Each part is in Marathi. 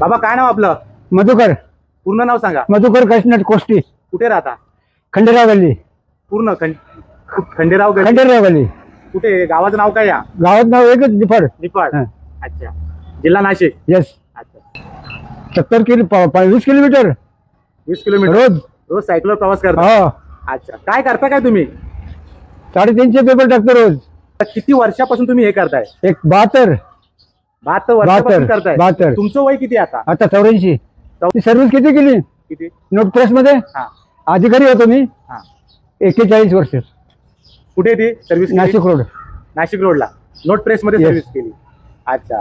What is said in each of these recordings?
बाबा काय नाव आपलं? मधुकर. पूर्ण नाव सांगा. मधुकर काशीनाथ कोष्टी. कुठे राहता? खंडेराव गल्ली. पूर्ण खंड- खंडेराव गल्ली. खंडेराव गल्ली. कुठे? गावाचं नाव काय या? गावात नाव एकच निफाड. निपाड हा. अच्छा. जिल्हा नाशिक? यस अच्छा. सत्तर किलो प- प- वीस किलोमीटर. वीस किलोमीटर? रोज. रोज सायकलवर प्रवास करता? हो. अच्छा. काय करता काय तुम्ही? साडेतीनशे पेपर टाकतो रोज. किती वर्षापासून तुम्ही हे करताय? एक बहात्तर. बहात्तर वर्षापासून बहात्तर, करताय. बहात्तर. तुमचं वय किती आहे आता? आता चौऱ्याऐंशी. सर्व्हिस किती केली? किती? नोट प्रेस मध्ये हा. अधिकारी होतो मी. हा. एक्केचाळीस वर्ष. कुठे ती सर्व्हिस नाशिक रोड नाशिक रोडला नोट प्रेस मध्ये Yes. सर्व्हिस केली. अच्छा.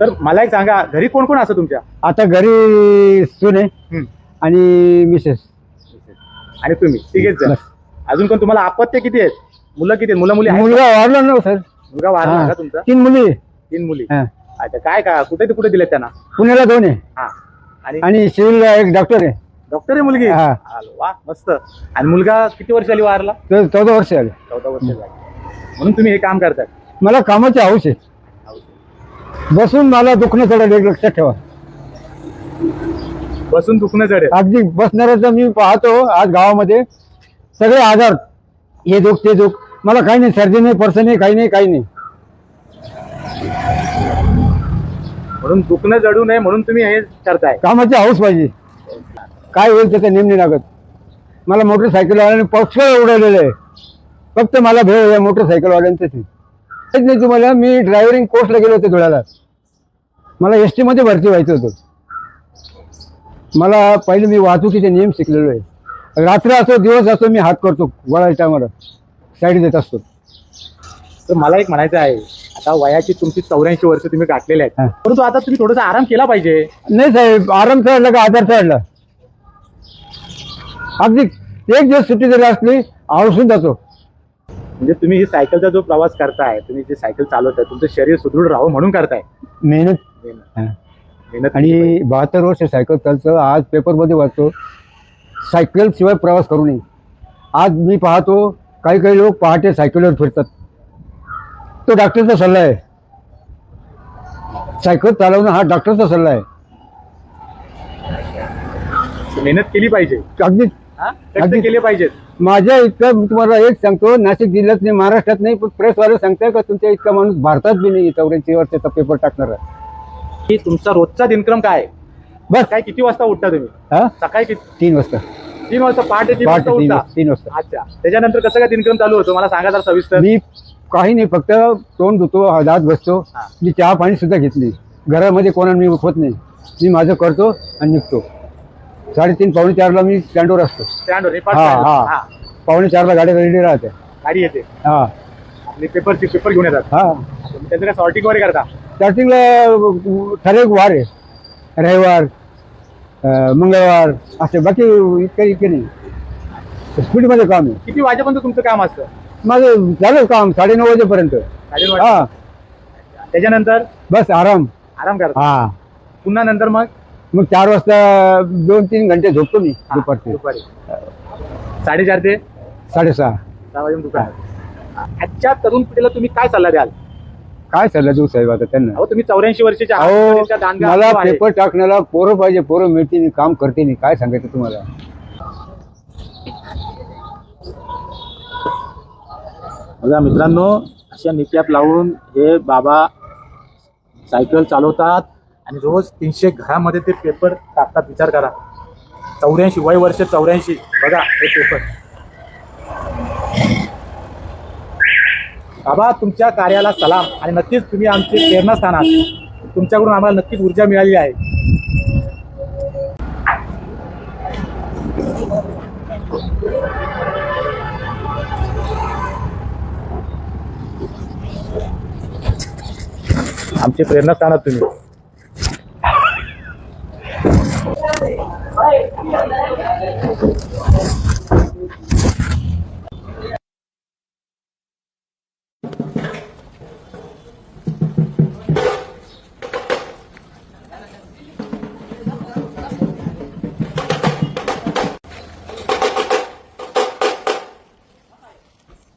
तर मला एक सांगा घरी कोण कोण असं तुमच्या? आता घरी सुने हम्म. आणि मिसेस. आणि तुम्ही तिघेच जण. बस. अजून कोण तुम्हाला अपत्य किती आहेत? मुलं किती आहेत? मुलं मुली आहेत मुलगा वाढला ना सर. मुलगा वारला का तुमचा? तीन मुली. तीन मुली. हा. अच्छा काय का? कुठे ते कुठे दिलेत त्यांना? पुण्याला दोन आहे. हा. आणि? आणि एक डॉक्टर आहे. डॉक्टर आहे मुलगी? हा. आलो, वा मस्त. आणि मुलगा किती वर्ष झाली वारला? तो चौदा वर्ष आले. चौदा वर्ष झाली. म्हणून तुम्ही हे काम करताय. मला कामाची हौस आहे. बसून मला दुखणं चढेल एक लक्षात ठेवा. बसून दुखणं जड अगदी बसणाऱ्याचं मी पाहतो आज गावामध्ये. सगळे आजार. हे दुख ते दुख. मला काही नाही सर्दी नाही पर्स नाही काही नाही काही नाही. म्हणून दुखणं जडू नये म्हणून तुम्ही हे करताय. कामाची हौस पाहिजे. काय होईल त्याचा नेम नाही लागत. मला मोटरसायकलवाल्याने पक्ष उडवलेलं. आहे फक्त मला भेळ या मोटरसायकलवाल्यांचंच. माहीत नाही तुम्हाला मी ड्रायव्हरिंग कोर्सला गेलो होतो धुळ्याला. मला एसमध्ये भरती व्हायचं होतं. मला पहिले मी वाहतुकीचे नियम शिकलेलो आहे. रात्र असो दिवस असो मी हात करतो वळायच्या टायमाला. साईड देत असतो. तर मला एक म्हणायचं आहे आता वयाची तुमची चौऱ्याऐंशी वर्ष तुम्ही गाठलेले आहेत. परंतु आता तुम्ही थोडासा आराम केला पाहिजे. नाही साहेब आराम चढला का आधार चढला? अगदी एक दिवस सुट्टी जरी असली आवसून जातो. म्हणजे तुम्ही ही सायकलचा जो प्रवास करताय तुम्ही जे सायकल चालवताय तुमचं शरीर सुदृढ राहावं म्हणून करताय. मेहनत. मेहनत. मेहनत आणि बहात्तर वर्ष सायकल चालतं आज पेपरमध्ये वाचतो सायकल शिवाय प्रवास करू नये. आज मी पाहतो काही काही लोक पहाटे सायकलवर फिरतात. तो डॉक्टरचा सल्ला आहे. सायकल चालवणं हा डॉक्टरचा सल्ला आहे. मेहनत केली पाहिजे. अगदी अगदी- केले पाहिजेत. माझ्या इतकं मी तुम्हाला एक सांगतो नाशिक जिल्ह्यात नाही महाराष्ट्रात नाही पण प्रेसवाले सांगताय का तुमच्या इतका माणूस भारतात बी नाही चौऱ्याऐंशी वर्षाचा पेपर टाकणार. आहे की तुमचा रोजचा दिनक्रम काय? आहे? बस. काय किती वाजता उठता तुम्ही? हा? सकाळी किती? तीन वाजता. तीन वाजता पहाटे तीन पहाटे वाजता तीन उठता. वाजता तीन वाजता. अच्छा. त्याच्यानंतर कसं काय दिनक्रम चालू होतो? मला सांगा जरा सविस्तर. मी काही नाही फक्त तोंड धुतो दात बसतो. हा. मी चहा पाणी सुद्धा घेतली घरामध्ये कोणा मी उठवत नाही. मी माझं करतो आणि निघतो. साडेतीन पावणे चारला मी स्टँडवर असतो. स्टँडवर हा, स्टँडवर. हा. हा. पावणे चारला गाडी रेडी राहते. गाडी येते. हा. आणि पेपरची पेपर घेऊन येतात. हा. त्याचं काय सॉर्टिंग वगैरे करता? स्टार्टिंगला ठराविक वार आहे. रविवार मंगळवार असे बाकी इतकं इतके नाही. स्पीडमध्ये काम आहे. किती वाजेपर्यंत तुमचं काम असतं? माझं झालं काम साडेनऊ वाजेपर्यंत. साडेनऊ वाजता. हा. त्याच्यानंतर? बस आराम. आराम करता हा. पुन्हा नंतर मग? मग चार वाजता दोन तीन घंटे झोपतो मी हा, दुपारचे. दुपारी. साडेचार ते? साडेसहा. सहा वाजून दुकान आजच्या तरुण पिढीला तुम्ही काय सल्ला द्याल? काय सल्ला देऊ साहेब आता त्यांना? अहो तुम्ही चौऱ्याऐंशी वर्षाच्या आहात, अहो मला अनुभव आहे. पेपर टाकण्याला पोरं पाहिजे पोरं मिळते नाही काम करते नाही काय सांगायचं तुम्हाला? बघा मित्रांनो अशा नित्याप लावून हे बाबा सायकल चालवतात आणि रोज तीनशे घरामध्ये ते पेपर टाकतात. विचार करा. चौऱ्याऐंशी वय वर्ष चौऱ्याऐंशी. बघा हे पेपर बाबा तुमच्या कार्याला सलाम. आणि नक्कीच तुम्ही आमचे प्रेरणास्थान आहात तुमच्याकडून आम्हाला नक्कीच ऊर्जा मिळाली आहे. आमची प्रेरणास्थान आहात तुम्ही.